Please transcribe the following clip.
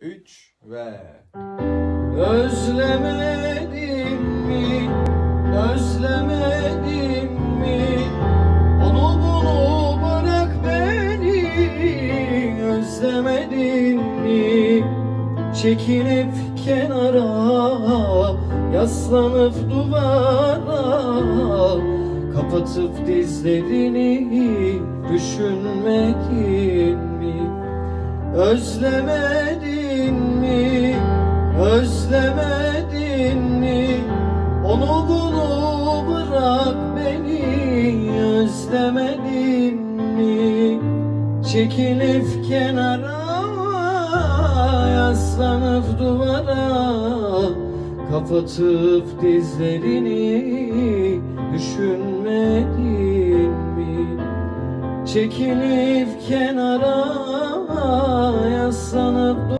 3 ve Özlemedim mi? Özlemedim mi? Onu bunu bırak beni Özlemedin mi? Çekilip kenara Yaslanıp duvara Kapatıp dizlerini Düşünmedin mi? Özlemedin Özlemedin mi? Çekilip kenara Yaslanıp duvara Kapatıp dizlerini Düşünmedin mi? Çekilip kenara yaslanıp